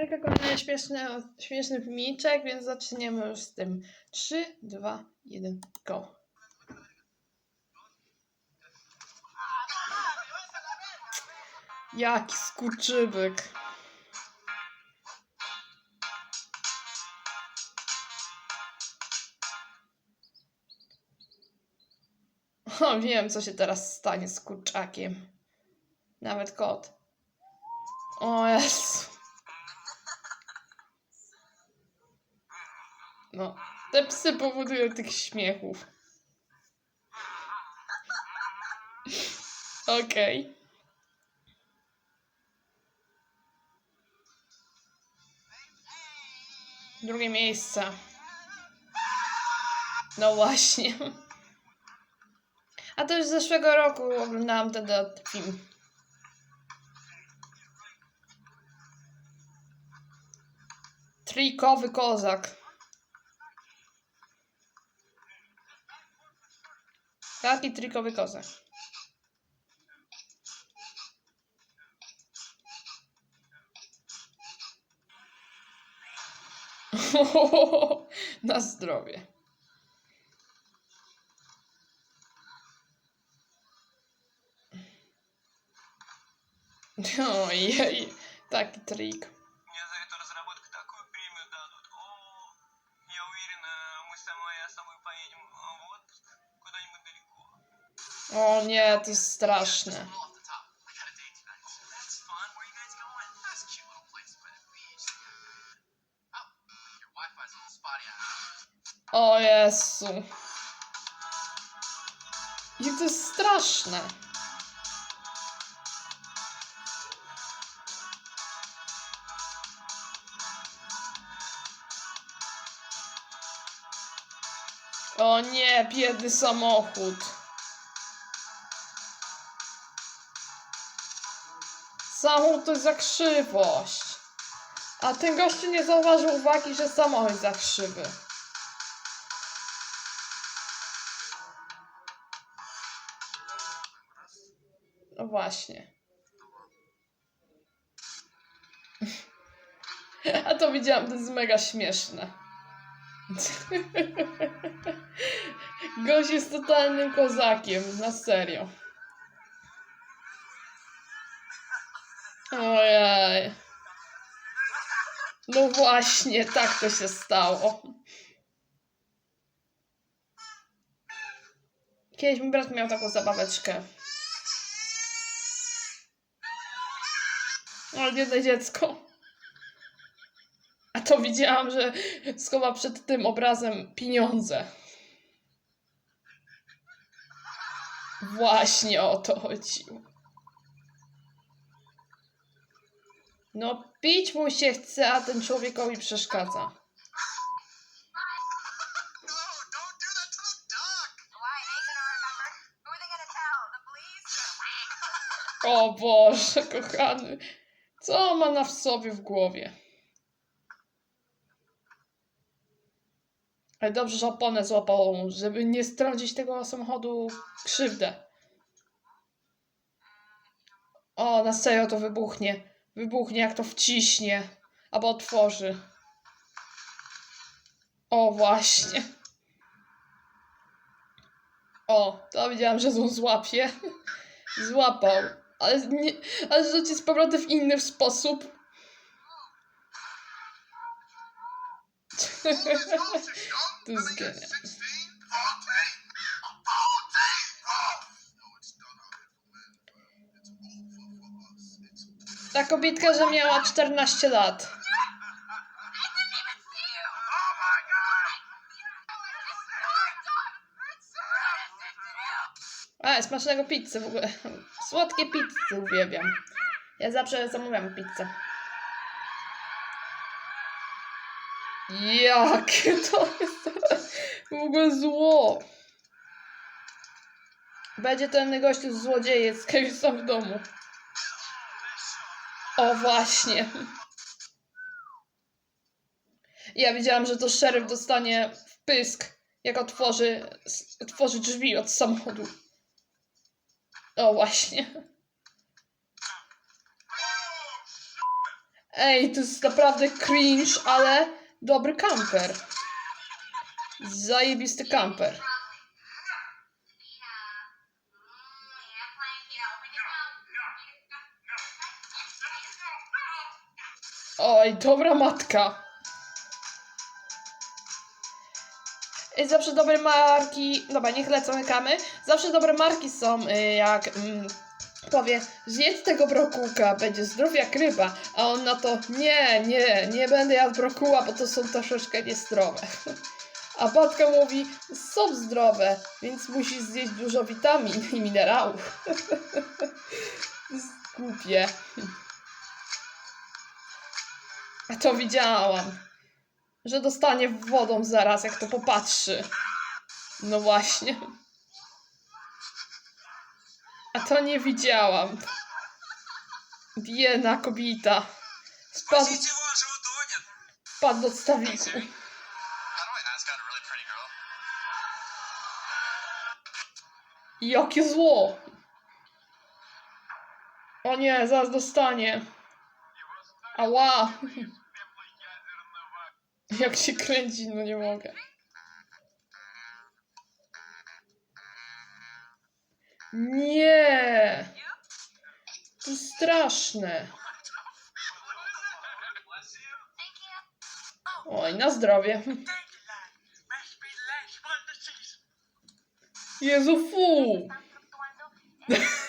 Kolejka kolejny śmieszny, śmieszny filmiczek, więc zaczniemy już z tym. 3, 2, 1, go. Jaki skurczybyk. O, wiem, co się teraz stanie z kurczakiem. Nawet kot. O Jezu. No, te psy powodują tych śmiechów. Okej. Drugie miejsce. No właśnie. A to już z zeszłego roku oglądałam ten film. Trikowy kozak. Jaki trikowy kozak? Na zdrowie. Ojej, taki trik. Your Wi-Fi's a little spotty. O Jezu. Jak to jest straszne. O nie, biedny samochód. Samochód to jest za krzywość. A ten gościu nie zauważył uwagi, że samochód za krzywy. No właśnie. A to widziałam, to jest mega śmieszne. Gość jest totalnym kozakiem, na serio. Ojej. No właśnie, tak to się stało. Kiedyś mój brat miał taką zabaweczkę. O, biedne dziecko. A to widziałam, że schowa przed tym obrazem pieniądze. Właśnie o to chodziło. No, pić mu się chce, a ten człowiekowi przeszkadza. No? O Boże, kochany. Co ma na w sobie w głowie? Ale dobrze, że oponę złapał, żeby nie strącić tego samochodu krzywdę. O, na serio to wybuchnie. Wybuchnie, jak to wciśnie. Albo otworzy. O, właśnie. O, to widziałam, że on złapie. Złapał. Ale, nie, ale rzuci z powrotem w inny sposób. to jest genialne. Ta kobietka, że miała 14 lat. A, smacznego pizzy w ogóle. Słodkie pizzy uwielbiam. Ja zawsze zamawiam pizzę. Jakie to jest w ogóle zło. Będzie ten gościu złodziejec, kiedy są w domu. O, właśnie. Ja wiedziałam, że to szeryf dostanie w pysk, jak otworzy, otworzy drzwi od samochodu. O, właśnie. Ej, to jest naprawdę cringe, ale dobry kamper. Zajebisty kamper. Oj, dobra matka. Ej, zawsze dobre marki. Dobra, niech lecą rekamy. Zawsze dobre marki są, y, jak mm, powie, zjedz tego brokułka, będzie zdrów jak ryba. A on na to, nie, nie, nie będę jadł brokuła, bo to są troszeczkę niezdrowe. A Batka mówi, są zdrowe, więc musisz zjeść dużo witamin i minerałów. Głupie. A to widziałam. Że dostanie wodą zaraz, jak to popatrzy. No właśnie. A to nie widziałam. Biedna kobieta. Spadł... Wpadł do odstawiku. Jakie zło! O nie, zaraz dostanie. Ała! Jak się kręci, no nie mogę. Nie! To straszne. Oj, na zdrowie. Jezu, fu!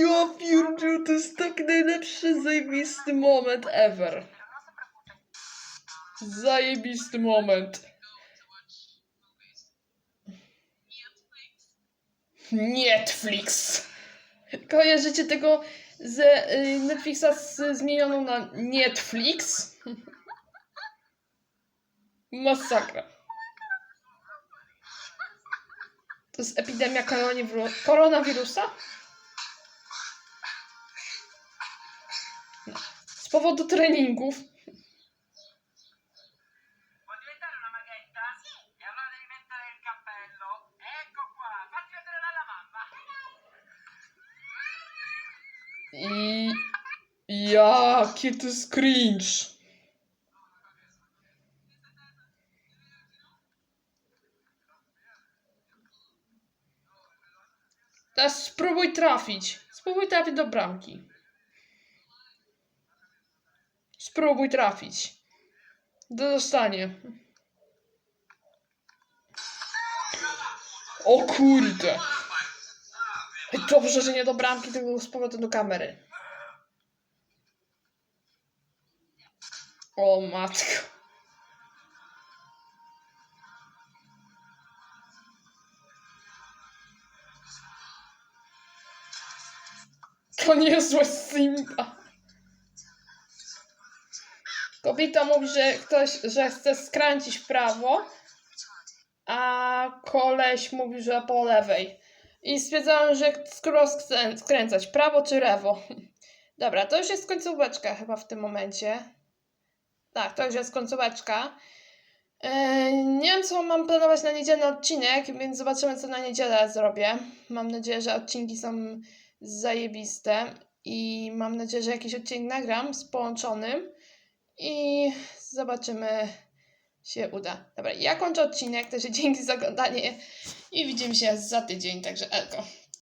Ja pierdziu, to jest tak najlepszy, zajebisty moment ever. Zajebisty moment. Netflix. Kojarzycie tego z y, Netflixa z, zmienioną na Netflix? Masakra. To jest epidemia koronawiru- koronawirusa? No. Z powodu treningów. I jakie to jest cringe. Teraz spróbuj trafić. Spróbuj trafić do bramki. Spróbuj trafić. Dostanie. O kurde. Dobrze, że nie do bramki, tylko z powrotem do kamery. O matko. To niezłe Simba. Kobieta mówi, że ktoś, że chce skręcić w prawo, a koleś mówi, że po lewej. I stwierdzałem, że skoro skrę- skręcać, prawo czy lewo. Dobra, to już jest końcóweczka chyba w tym momencie. Tak, to już jest końcóweczka. E, nie wiem, co mam planować na niedzielny odcinek, więc zobaczymy, co na niedzielę zrobię. Mam nadzieję, że odcinki są zajebiste i mam nadzieję, że jakiś odcinek nagram z połączonym i zobaczymy, się uda. Dobra, ja kończę odcinek, także dzięki za oglądanie i widzimy się za tydzień, także elko.